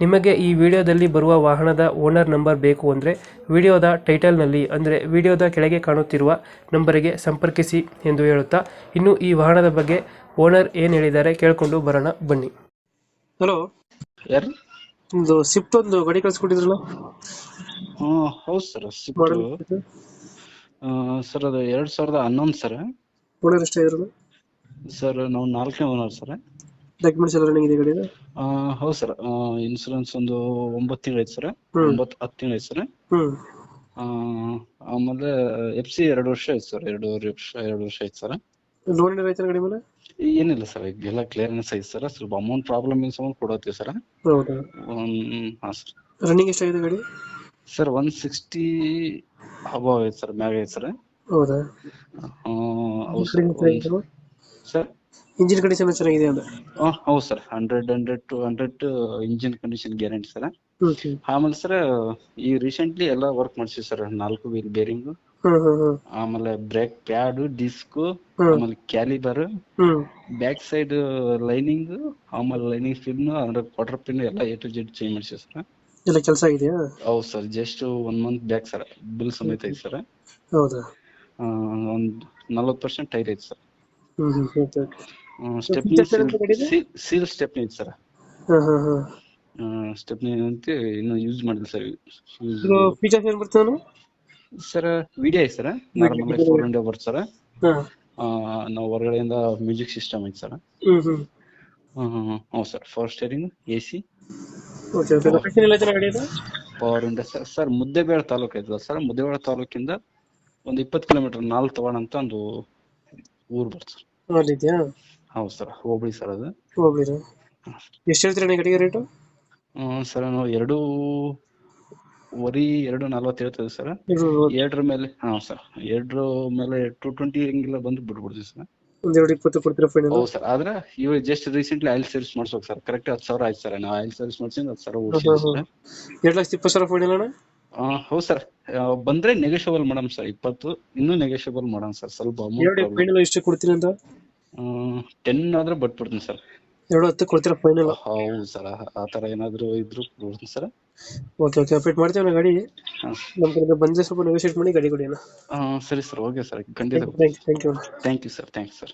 ನಿಮಗೆ ಈ ವಿಡಿಯೋದಲ್ಲಿ ಬರುವ ವಾಹನದ ಓನರ್ ನಂಬರ್ ಬೇಕು ಅಂದರೆ ವಿಡಿಯೋದ ಟೈಟಲ್ನಲ್ಲಿ ಅಂದರೆ ವಿಡಿಯೋದ ಕೆಳಗೆ ಕಾಣುತ್ತಿರುವ ನಂಬರಿಗೆ ಸಂಪರ್ಕಿಸಿ ಎಂದು ಹೇಳುತ್ತಾ ಇನ್ನು ಈ ವಾಹನದ ಬಗ್ಗೆ ಓನರ್ ಏನು ಹೇಳಿದ್ದಾರೆ ಕೇಳಿಕೊಂಡು ಬರೋಣ ಬನ್ನಿ. ಹಲೋ ಯಾರು? ಒಂದು ಸಿಫ್ಟ್ ಒಂದು ಗಾಡಿ ಕಳಿಸ್ಕೊಟ್ಟಿದ್ರಲ್ಲ? ಹ್ಮ್ ಹೌದು ಸರ್ ಸ್ವಿಫ್ಟ್ ಸರ್ ಅದು ಎರಡ್ ಸಾವಿರದ ಹನ್ನೊಂದು ಸರ್. ಓನರ್ ಸರ್ ನಾವು ನಾಲ್ಕನೇ ಓನರ್ ಸರ್. ಡಾಕ್ಯುಮೆಂಟ್ಸ್ ಎಲ್ಲ ರನ್ನಿಂಗ್ ಇದೆ ಗಾಡಿದ? ಹೌದು ಸರ್ ಇನ್ಶೂರೆನ್ಸ್ ಒಂದು ಒಂಬತ್ತು ತಿಂಗಳು ಐತೆ ಸರ್. ಒಂಬತ್ತು ಹತ್ತು ತಿಂಗಳು ಐತೆ ಸರ್ ಹ್ಮ್. ಆಮೇಲೆ ಎಫ್ ಸಿ ಎರಡು ವರ್ಷ ಐತೆ ಸರ್ ಎರಡೂವರೆ ವರ್ಷ ಎರಡು ವರ್ಷ ಐತೆ ಸರ್ ಲೋನ್ ಏನಾರ ಐತೆ ಗಾಡಿ ಮೇಲೆ? ಏನಿಲ್ಲ ಸರ್ ಎಲ್ಲ ಕ್ಲಿಯರೆನ್ಸ್ ಐತೆ ಸರ್ ಸ್ವಲ್ಪ ಅಮೌಂಟ್ ಪ್ರಾಬ್ಲಮ್ ಇನ್ ಸಂಬಂಧ ಕೊಡತ್ತೀವಿ ಸರ್ ಹೌದಾ? ಹಾಂ ಸರ್ ರನ್ನಿಂಗ್ ಎಷ್ಟಾಗಿದೆ ಗಾಡಿ? ಸರ್ ಒನ್ ಸಿಕ್ಸ್ಟಿ ಅಬಾವ್ ಐತೆ ಸರ್ ಮ್ಯಾಗ ಐತೆ ಸರ್ ಹೌದಾ? ಹೌದು ಸರ್ ಇಂಜಿನ್ ಕಂಡೀಷನ್ ಚೆನ್ನಾಗಿದೆ ಹಾ ಹೌದು sir hundred hundred to hundred engine condition guarantee sir ಆಮೇಲೆ ಸರ್ ಈ ರೀಸೆಂಟ್ಲಿ ಎಲ್ಲ ವರ್ಕ್ ಮಾಡ್ಸಿವಿ ಸರ್ ನಾಲ್ಕು ವೀಲ್ ಬೇರಿಂಗ್ ಆಮೇಲೆ ಬ್ರೇಕ್ ಪ್ಯಾಡ್ ಡಿಸ್ಕ್. ಆಮೇಲೆ ಕ್ಯಾಲಿಬರ್ ಬ್ಯಾಕ್ ಸೈಡ್ ಲೈನಿಂಗ್ ಆಮೇಲೆ ಲೈನಿಂಗ್ ಪಿನ್ ಅಂದ್ರೆ ಕ್ವಾರ್ಟರ್ ಪಿನ್ ಎಲ್ಲ ಎ ಟು ಜೆಡ್ ಚೇಂಜ್ ಮಾಡ್ಸಿ ಸರ್ ಎಲ್ಲ ಕೆಲಸ ಆಗಿದೆಯಾ? ಹೌದು sir just one month back sir bill ಸಮೇತ ಐತೆ ಸರ್ ಹೌದಾ? ಒಂದು ನಲ್ವತ್ತು ಪರ್ಸೆಂಟ್ ಟೈರ್ ಐತೆ sir stepney seal stepney sir. Stepney ಅಂತ ಇನ್ನು ಯೂಸ್ ಮಾಡಿಲ್ಲ ಸರ್. ಇದು ಫೀಚರ್ಸ್ ಏನ್ ಬರ್ತದೆ ಸರ್ ವಿಡಿಯೋ ಐತೆ ಸರ್. ನಾರ್ಮಲ್ ಫೋರ್ ಹಂಡ್ರೆಡ್ ಬರುತ್ತೆ ಸರ್. ನಾವು ಹೊರಗಡೆಯಿಂದ ಮ್ಯೂಸಿಕ್ ಸಿಸ್ಟಮ್ ಐತೆ ಸರ್. ಹ್ಞೂ sir. Four steering A C power ಇಂಡ sir. Sir Muddebihal taluk ಐತಲ್ಲ ಸರ್. ಮುದ್ದೇಬೇಳೆ ತಾಲೂಕಿಂದ ಒಂದು ಇಪ್ಪತ್ತು ಕಿಲೋಮೀಟರ್ ನಾಲ್ ತಗೊಂಡಂತ ಒಂದು ಊರು ಬರ್ತದೆ ಸರ್ ಅಲ್ಲಿ ಇದೆಯಾ ಹೌದು ಸರ್ ಹೋಬಳಿ ಸರ್ ಅದು. ಹೋಗ್ಬಿಡು ಎಷ್ಟು ಹೇಳ್ತೀರಾ ನೀವು ಗಾಡಿಗೆ ರೇಟು ಸರ್ ನಾವು ಎರಡು ವರಿ ಎರಡು ನಲ್ವತ್ತು ಹೇಳ್ತೇವೆ ಸರ್. ಎರಡರ ಮೇಲೆ ಹಾಂ ಸರ್ ಎರಡರ ಮೇಲೆ ಟು ಟ್ವೆಂಟಿ ಹಿಂಗೆಲ್ಲ ಬಂದು ಬಿಟ್ಬಿಡ್ತೀವಿ ಸರ್. ಒಂದ್ ಎರಡು ಇಪ್ಪತ್ತು ಕೊಡ್ತೀರಾ ಫೈನಲ್ ಹೌದು ಸರ್ ಆದ್ರೆ ಇವಾಗ ಜಸ್ಟ್ ರೀಸೆಂಟ್ಲಿ ಆಯಿಲ್ ಸರ್ವಿಸ್ ಮಾಡ್ಸೋ ಸರ್ ಕರೆಕ್ಟ್ ಹತ್ತು ಸಾವಿರ ಆಯ್ತು ಸರ್ ನಾವು ಆಯಿಲ್ ಸರ್ವಿಸ್ ಮಾಡ್ಸಿದ್ರೆ ಹತ್ತು ಸಾವಿರ ಉಳಿಸಿದ್ವಿ ಸರ್. ಎರಡು ಲಕ್ಷದ ಇಪ್ಪತ್ತು ಸಾವಿರ ಫೈನಲ್ ಅಣ್ಣ? ಹೌದು ಸರ್. ಬಂದ್ರೆ ನೆಗೋಷಿಯಬಲ್ ಮಾಡಮ್ ಸರ್ ಇಪ್ಪತ್ತು ಇನ್ನೂ ನೆಗೋಷಿಯಬಲ್ ಮಾಡೋಣ ಸರ್ ಸ್ವಲ್ಪ ಅಮೌಂಟ್ ಫೈನಲ್ ಎಷ್ಟು ಕೊಡ್ತೀನಿ ಅಂತ? ಟೆನ್ ಆದ್ರೆ ಬಿಟ್ಬಿಡ್ತೀನಿ ಸರ್ ಎರಡು ಹತ್ತು ಕೊಡ್ತೀರಾ ಫೈನಲ್ ಹೌದು ಸರ್ ಆ ಥರ ಏನಾದ್ರು ಇದ್ರು ಕೊಡ್ತೀನಿ ಸರ್ ಓಕೆ ಓಕೆ ಅಪ್ಡೇಟ್ ಮಾಡ್ತೀವಿ ನಾ ಗಾಡಿ. ಹಾಂ. ನಮ್ಮ ಬಂದರೆ ಸ್ವಲ್ಪ ನೆಗೋಷಿಯೇಟ್ ಮಾಡಿ ಗಾಡಿ ಕೊಡಿ ಅಣ್ಣ. ಸರಿ ಸರ್ ಓಕೆ ಸರ್ ಖಂಡಿತ thank you thank you sir thank you sir